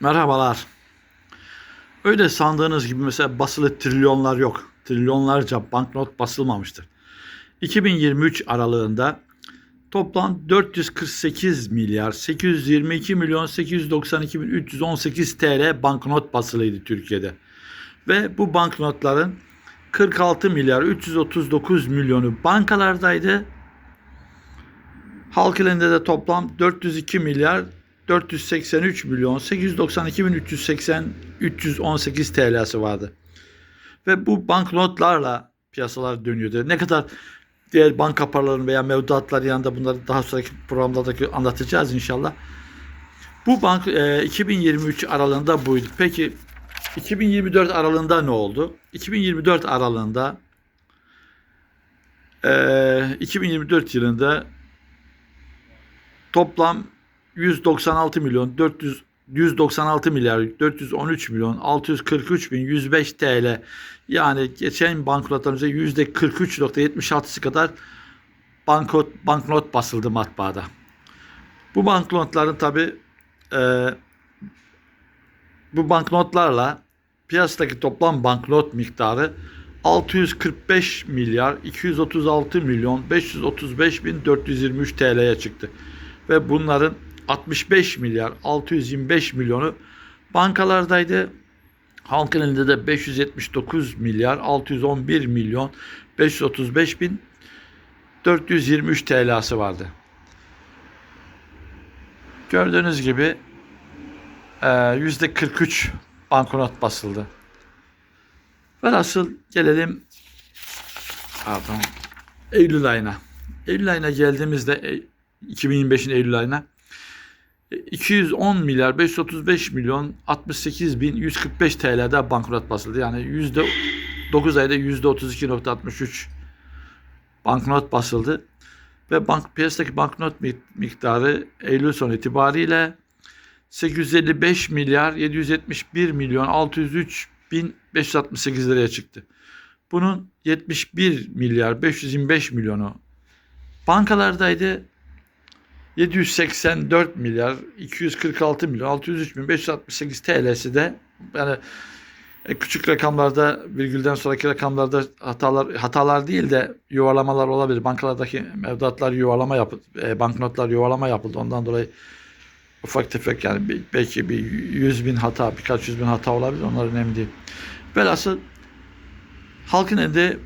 Merhabalar. Öyle sandığınız gibi mesela basılı trilyonlar yok. Trilyonlarca banknot basılmamıştır. 2023 aralığında toplam 448 milyar 822 milyon 892 bin 318 TL banknot basılıydı Türkiye'de. Ve bu banknotların 46 milyar 339 milyonu bankalardaydı. Halk elinde de toplam 402 milyar 483 milyon 892 bin 380 318 TL'si vardı. Ve bu banknotlarla piyasalar dönüyordu. Ne kadar diğer banka paraların veya mevduatlar yanında bunları daha sonraki programlarda anlatacağız inşallah. Bu bank e, 2023 aralığında buydu. Peki 2024 aralığında ne oldu? 2024 aralığında e, 2024 yılında toplam 196 milyon 400 196 milyar 413 milyon 643 bin 105 TL yani geçen banknotlarımıza yüzde 43.76'sı kadar banknot, banknot basıldı matbaada. Bu banknotların tabi e, bu banknotlarla piyasadaki toplam banknot miktarı 645 milyar 236 milyon 535 bin 423 TL'ye çıktı. Ve bunların 65 milyar 625 milyonu bankalardaydı. Halkın elinde de 579 milyar 611 milyon 535 bin 423 TL'si vardı. Gördüğünüz gibi yüzde 43 banknot basıldı. Velhasıl gelelim pardon, Eylül ayına. Eylül ayına geldiğimizde 2025'in Eylül ayına 210 milyar 535 milyon 68 bin 145 TL'de banknot basıldı. Yani yüzde 9 ayda yüzde 32.63 banknot basıldı. Ve bank piyasadaki banknot miktarı Eylül sonu itibariyle 855 milyar 771 milyon 603 bin 568 liraya çıktı. Bunun 71 milyar 525 milyonu bankalardaydı. 784 milyar 246 milyon 603 bin 568 TL'si de yani e, küçük rakamlarda virgülden sonraki rakamlarda hatalar hatalar değil de yuvarlamalar olabilir. Bankalardaki mevduatlar yuvarlama yapıldı. E, banknotlar yuvarlama yapıldı. Ondan dolayı ufak tefek yani belki bir 100 bin hata birkaç yüz bin hata olabilir. Onlar önemli değil. Velhasıl halkın elinde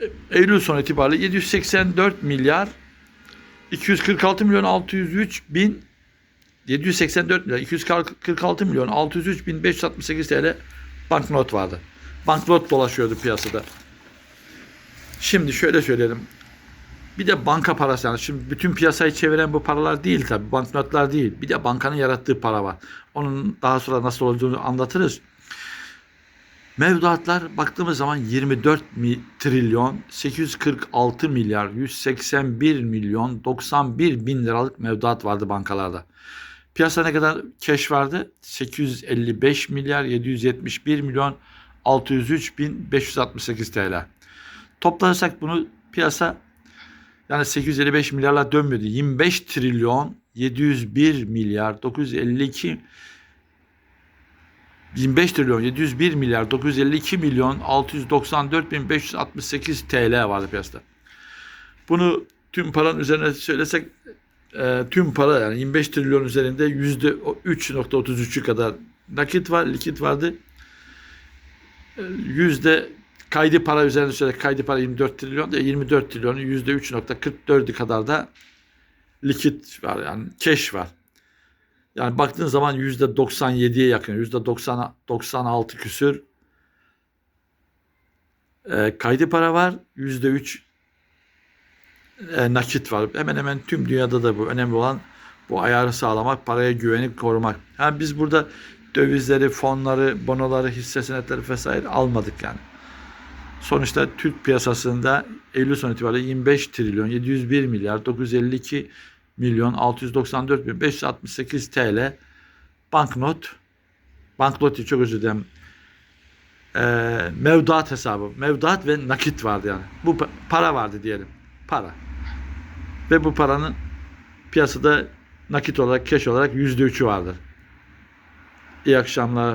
e, Eylül sonu itibariyle 784 milyar 246 milyon 603 bin 784 milyon 246 milyon 603 bin 568 TL banknot vardı. Banknot dolaşıyordu piyasada. Şimdi şöyle söyleyelim. Bir de banka parası yani şimdi bütün piyasayı çeviren bu paralar değil tabi banknotlar değil. Bir de bankanın yarattığı para var. Onun daha sonra nasıl olduğunu anlatırız. Mevduatlar baktığımız zaman 24 trilyon 846 milyar 181 milyon 91 bin liralık mevduat vardı bankalarda. Piyasa ne kadar keş vardı? 855 milyar 771 milyon 603 bin 568 TL. Toplarsak bunu piyasa yani 855 milyarla dönmüyordu. 25 trilyon 701 milyar 952 25 trilyon 701 milyar 952 milyon 694 bin 568 TL vardı piyasada. Bunu tüm paranın üzerine söylesek e, tüm para yani 25 trilyon üzerinde yüzde 3.33'ü kadar nakit var, likit vardı. E, yüzde kaydı para üzerine söyle kaydı para 24 trilyon da 24 trilyonun yüzde 3.44'ü kadar da likit var yani cash var. Yani baktığın zaman yüzde 97'ye yakın, yüzde 90 96 küsür e, kaydı para var, yüzde 3 e, nakit var. Hemen hemen tüm dünyada da bu önemli olan bu ayarı sağlamak, paraya güvenip korumak. Yani biz burada dövizleri, fonları, bonoları, hisse senetleri vesaire almadık yani. Sonuçta Türk piyasasında Eylül sonu itibariyle 25 trilyon 701 milyar 952 milyon 694 bin 568 TL banknot. Banknot değil çok özür dilerim. E, mevduat hesabı. Mevduat ve nakit vardı yani. Bu para vardı diyelim. Para. Ve bu paranın piyasada nakit olarak cash olarak yüzde üçü vardır. İyi akşamlar.